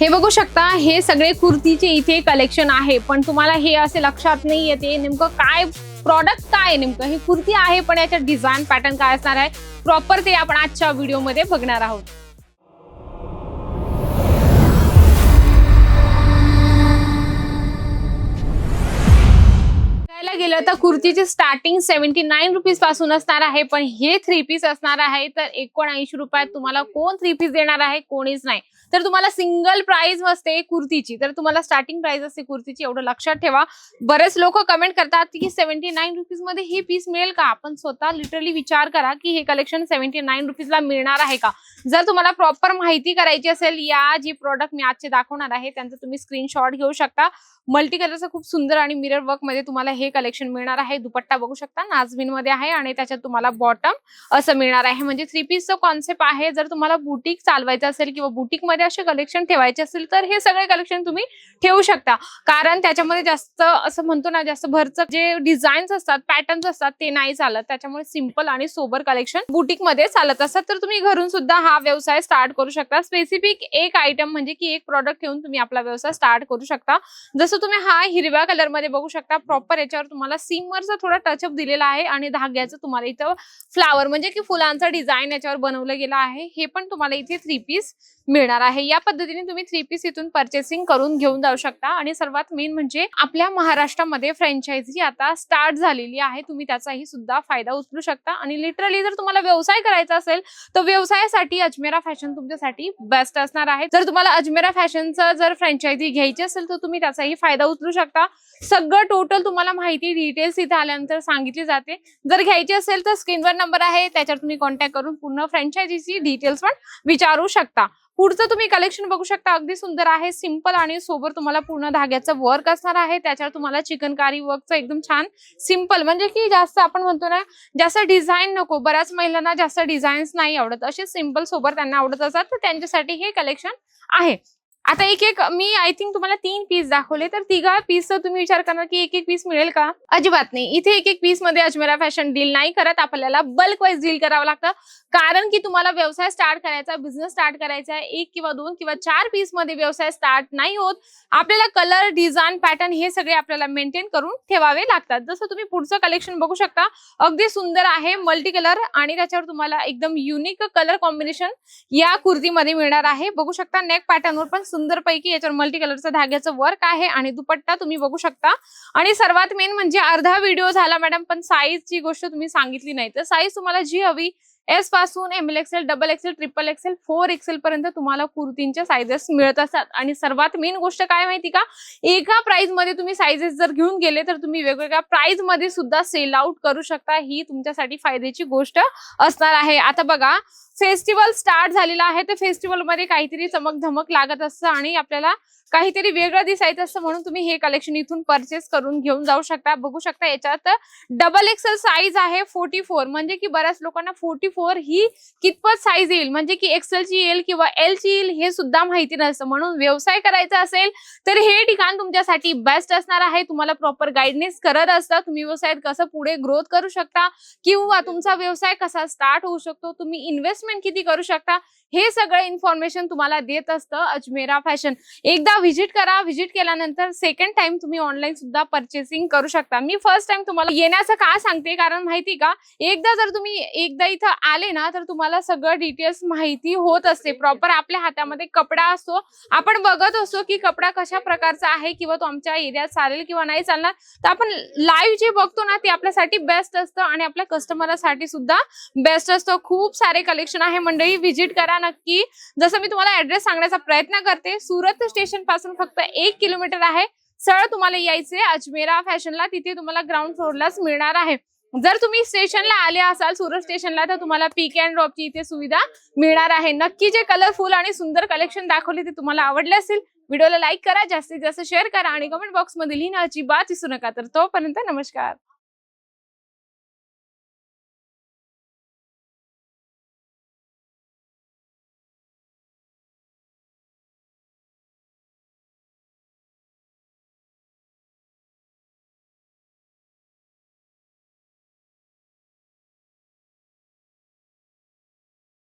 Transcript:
हे बघू शकता हे सगळे कुर्तीचे इथे कलेक्शन आहे पण तुम्हाला हे असे लक्षात नाही येते नेमकं काय प्रॉडक्ट काय आहे नेमकं? ही कुर्ती आहे पण याच्यात डिझाईन पॅटर्न काय असणार आहे? प्रॉपर ते आपण आजच्या व्हिडिओमध्ये बघणार आहोत. गेलं तर कुर्तीची स्टार्टिंग सेव्हन्टी नाईन रुपीजपासून असणार आहे पण हे थ्री पीस असणार आहे तर एकोणऐंशी रुपयात तुम्हाला कोण थ्री पीस देणार आहे कोणीच नाही. तर तुम्हाला सिंगल प्राइस असते कुर्तीची तर तुम्हाला स्टार्टिंग प्राइस असते कुर्तीची एवढं लक्षात ठेवा. बरेच लोक कमेंट करतात की सेव्हन्टी नाईन रुपीजमध्ये हे पीस मिळेल का? आपण स्वतः लिटरली विचार करा की हे कलेक्शन सेव्हन्टी नाईन रुपीजला मिळणार आहे का? जर तुम्हाला प्रॉपर माहिती करायची असेल या जी प्रॉडक्ट मी आजचे दाखवणार आहे त्यांचं तुम्ही स्क्रीनशॉट घेऊ शकता. मल्टी कलरचं खूप सुंदर आणि मिरर वर्कमध्ये तुम्हाला हे कलेक्शन मिळणार आहे. दुपट्टा बघू शकता. नाजमीन मध्ये आहे आणि त्याच्यात तुम्हाला बॉटम असं मिळणार आहे. म्हणजे थ्री पीसचं कॉन्सेप्ट आहे. जर तुम्हाला बुटीक चालवायचं असेल किंवा बुटीकमध्ये असे कलेक्शन ठेवायचे असेल तर हे सगळे कलेक्शन तुम्ही ठेवू शकता. कारण त्याच्यामध्ये जास्त असं म्हणतो ना जास्त भरचं जे डिझाईन्स असतात पॅटर्न्स असतात ते नाही चालत. त्याच्यामुळे सिंपल आणि सोबर कलेक्शन बुटीकमध्ये चालत असतात. तर तुम्ही घरून सुद्धा हा व्यवसाय स्टार्ट करू शकता. स्पेसिफिक एक आयटम म्हणजे की एक प्रॉडक्ट ठेवून तुम्ही आपला व्यवसाय स्टार्ट करू शकता. जसं तुम्ही हा हिरव्या कलरमध्ये बघू शकता. प्रॉपर याच्यावर तुम्हाला सीमवरचा थोडा टचअप दिलेला आहे आणि धाग्याचं तुम्हाला इथं फ्लावर म्हणजे की फुलांचा डिझाईन याच्यावर बनवलं गेलं आहे. हे पण तुम्हाला इथे थ्री पीस मिळणार आहे. या पद्धतीने तुम्ही थ्री पीस इथून परचेसिंग करून घेऊन जाऊ शकता. आणि सर्वात मेन म्हणजे आपल्या महाराष्ट्रामध्ये फ्रँचायझी आता स्टार्ट झालेली आहे. तुम्ही त्याचाही सुद्धा फायदा उचलू शकता. आणि लिटरली जर तुम्हाला व्यवसाय करायचा असेल तर व्यवसायासाठी अजमेरा फॅशन तुमच्यासाठी बेस्ट असणार आहे. जर तुम्हाला अजमेरा फॅशनचं जर फ्रँचायझी घ्यायची असेल तर तुम्ही त्याचाही फायदा उचलू शकता. सगळं टोटल तुम्हाला माहिती डिटेल्स इथे आल्यानंतर सांगितली जाते. जर घ्यायची असेल तर स्क्रीनवर नंबर आहे त्याच्यावर तुम्ही कॉन्टॅक्ट करून पूर्ण फ्रँचायझीची डिटेल्स पण विचारू शकता. पुढचं तुम्ही कलेक्शन बघू शकता अगदी सुंदर आहे सिंपल आणि सोबर तुम्हाला पूर्ण धाग्याचं वर्क असणार आहे. त्याच्यावर तुम्हाला चिकनकारी वर्कचं एकदम छान सिंपल म्हणजे की जास्त आपण म्हणतो ना जास्त डिझाईन नको. बऱ्याच महिलांना जास्त डिझाईन्स नाही आवडत. असे सिंपल सोबर त्यांना आवडत असतात तर त्यांच्यासाठी हे कलेक्शन आहे. आता एक एक मी आय थिंक तुम्हाला तीन पीस दाखवले तर तिघा पीसचा तुम्ही विचार करणार की एक एक पीस मिळेल का? अजिबात नाही. इथे एक एक पीसमध्ये अजमेरा फॅशन डील नाही करत. आपल्याला बल्क वाईज डील करावं लागतं. कारण की तुम्हाला व्यवसाय स्टार्ट करायचा बिझनेस स्टार्ट करायचा आहे. एक किंवा दोन किंवा चार पीसमध्ये व्यवसाय स्टार्ट नाही होत. आपल्याला कलर डिझाईन पॅटर्न हे सगळे आपल्याला मेंटेन करून ठेवावे लागतात. जसं तुम्ही पुढचं कलेक्शन बघू शकता. अगदी सुंदर आहे मल्टी कलर आणि त्याच्यावर तुम्हाला एकदम युनिक कलर कॉम्बिनेशन या कुर्तीमध्ये मिळणार आहे. बघू शकता नेक पॅटर्नवर पण सुंदर पैकी याच्यावर मल्टी कलरचं धाग्याचं वर्क आहे आणि दुपट्टा तुम्ही बघू शकता. आणि सर्वात मेन म्हणजे अर्धा व्हिडिओ झाला मॅडम पण साईजची गोष्ट तुम्ही सांगितली नाही. तर साईज तुम्हाला जी हवी एसपासून M L XL double XL triple XL four XL पर्यंत तुम्हाला कुर्तींच्या साईजेस मिळत असतात. आणि सर्वात मेन गोष्ट काय माहिती का? एका प्राइसमध्ये तुम्ही सायझेस जर घेऊन गेले तर तुम्ही वेगवेगळ्या प्राइसमध्ये सुद्धा सेल आउट करू शकता. ही तुमच्यासाठी फायद्याची गोष्ट असणार आहे. आता बघा फेस्टिवल स्टार्ट झालेला आहे तर फेस्टिवलमध्ये काहीतरी चमक धमक लागत असतं आणि आपल्याला काहीतरी वेगळं दिसायचं असतं म्हणून तुम्ही हे कलेक्शन इथून परचेस करून घेऊन जाऊ शकता. बघू शकता याच्यात डबल एक्सेल साईज आहे फोर्टी फोर म्हणजे की बऱ्याच लोकांना फोर्टी फोर ही कितपत साईज येईल? म्हणजे की एक्सेलची येईल किंवा एलची येईल हे सुद्धा माहिती नसतं. म्हणून व्यवसाय करायचा असेल तर हे ठिकाण तुमच्यासाठी बेस्ट असणार आहे. तुम्हाला प्रॉपर गाईडनेस करत असतं. तुम्ही व्यवसायात कसं पुढे ग्रोथ करू शकता किंवा तुमचा व्यवसाय कसा स्टार्ट होऊ शकतो. तुम्ही इन्व्हेस्टमेंट किती करू शकता? हे सगळं इन्फॉर्मेशन तुम्हाला देत असतं अजमेरा फॅशन एकदा व्हिजिट करा. व्हिजिट केल्यानंतर सेकंड टाइम तुम्ही ऑनलाईन सुद्धा परचेसिंग करू शकता. मी फर्स्ट टाइम तुम्हाला येण्याचं का सांगते? कारण माहिती का? एकदा जर तुम्ही एकदा इथं आले ना तर तुम्हाला सगळं डिटेल्स माहिती होत असते. प्रॉपर आपल्या हातामध्ये कपडा असतो. आपण बघत असतो की कपडा कशा प्रकारचा आहे किंवा तो आमच्या एरियात चालेल किंवा नाही चालणार. तर आपण लाईव्ह जे बघतो ना ते आपल्यासाठी बेस्ट असतं आणि आपल्या कस्टमरसाठी सुद्धा बेस्ट असतं. खूप सारे कलेक्शन आहे. मंडळी व्हिजिट करा नक्की. जसं मी तुम्हाला ऍड्रेस सांगण्याचा प्रयत्न करते सुरत स्टेशनपासून फक्त एक किलोमीटर आहे. सरळ तुम्हाला यायचे अजमेरा फॅशनला तिथे तुम्हाला ग्राउंड फ्लोअरलाच मिळणार आहे. जर तुम्ही स्टेशनला आले असाल सुरत स्टेशनला तर तुम्हाला पिक अँड ड्रॉपची इथे सुविधा मिळणार आहे. नक्की जे कलरफुल आणि सुंदर कलेक्शन दाखवले ते तुम्हाला आवडले असेल व्हिडिओला लाईक करा. जास्तीत जास्त शेअर करा आणि कमेंट बॉक्समध्ये लिहिणं अजिबात विसरू नका. तर तोपर्यंत नमस्कार.